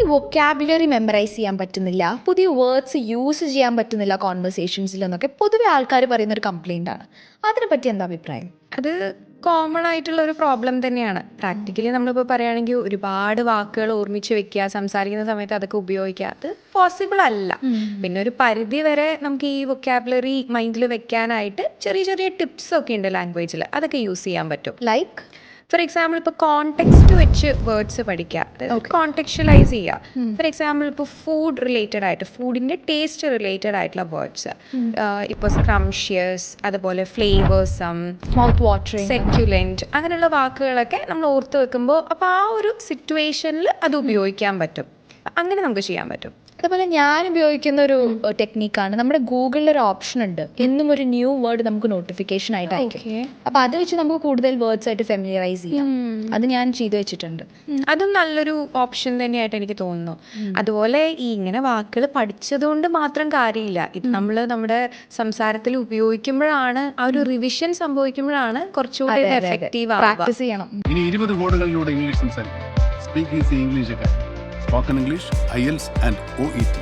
ഈ vocabulary memorise ചെയ്യാൻ പറ്റുന്നില്ല പുതിയ വേർഡ്സ് യൂസ് ചെയ്യാൻ പറ്റുന്നില്ല കോൺവെർസേഷൻസിലൊന്നൊക്കെ പൊതുവെ ആൾക്കാർ പറയുന്ന ഒരു കംപ്ലൈൻ്റ് ആണ് അതിനെപ്പറ്റി എന്താ അഭിപ്രായം അത് കോമൺ ആയിട്ടുള്ള ഒരു പ്രോബ്ലം തന്നെയാണ് പ്രാക്ടിക്കലി നമ്മളിപ്പോൾ പറയുകയാണെങ്കിൽ ഒരുപാട് വാക്കുകൾ ഓർമ്മിച്ച് വെക്കുക സംസാരിക്കുന്ന സമയത്ത് അതൊക്കെ ഉപയോഗിക്കുക അത് പോസിബിൾ അല്ല പിന്നെ ഒരു പരിധി വരെ നമുക്ക് ഈ വൊക്കാബുലറി മൈൻഡിൽ വെക്കാനായിട്ട് ചെറിയ ചെറിയ ടിപ്സ് ഒക്കെ ഉണ്ട് ലാംഗ്വേജിൽ അതൊക്കെ യൂസ് ചെയ്യാൻ പറ്റും ലൈക്ക് ഫോർ എക്സാമ്പിൾ ഇപ്പൊ കോണ്ടെക്സ്റ്റ് വെച്ച് വേർഡ്സ് പഠിക്കുക കോണ്ടെക്ച്വലൈസ് ചെയ്യുക ഫോർ എക്സാമ്പിൾ ഇപ്പൊ ഫുഡ് റിലേറ്റഡ് ആയിട്ട് ഫുഡിന്റെ ടേസ്റ്റ് റിലേറ്റഡ് ആയിട്ടുള്ള വേർഡ്സ് ഇപ്പൊ സ്ക്രംഷ്യസ് അതുപോലെ ഫ്ലേവേഴ്സം മൗത്ത് വാട്ടറിങ് സെക്യുലൻറ്റ് അങ്ങനെയുള്ള വാക്കുകളൊക്കെ നമ്മൾ ഓർത്ത് വെക്കുമ്പോൾ അപ്പോൾ ആ ഒരു സിറ്റുവേഷനിൽ അത് ഉപയോഗിക്കാൻ പറ്റും അങ്ങനെ നമുക്ക് ചെയ്യാൻ പറ്റും അതുപോലെ ഞാൻ ഉപയോഗിക്കുന്ന ഒരു ആണ് നമ്മുടെ ഗൂഗിളിൽ ഒരു ഓപ്ഷൻ ഉണ്ട് എന്നും ഒരു ന്യൂ വേർഡ് നമുക്ക് നോട്ടിഫിക്കേഷൻ ആയിട്ട് അയക്കും അപ്പൊ അത് വെച്ച് നമുക്ക് കൂടുതൽ വേർഡ്സ് ആയിട്ട് ഫെമിലറൈസ് ചെയ്യാം അത് ഞാൻ ചെയ്തു വെച്ചിട്ടുണ്ട് അതും നല്ലൊരു ഓപ്ഷൻ തന്നെയായിട്ട് എനിക്ക് തോന്നുന്നു അതുപോലെ ഈ ഇങ്ങനെ വാക്കുകൾ പഠിച്ചതുകൊണ്ട് മാത്രം കാര്യമില്ല ഇത് നമ്മൾ നമ്മുടെ സംസാരത്തിൽ ഉപയോഗിക്കുമ്പോഴാണ് ആ ഒരു റിവിഷൻ സംഭവിക്കുമ്പോഴാണ് കുറച്ചുകൂടി പ്രാക്ടീസ് ചെയ്യണം ഇനി ഇരുപത് കോടുകളിലൂടെ ഇംഗ്ലീഷ് സംസാരിക്കും സ്പീക്ക് ഇംഗ്ലീഷ് ഒക്കെ Spoken English, IELTS and OET.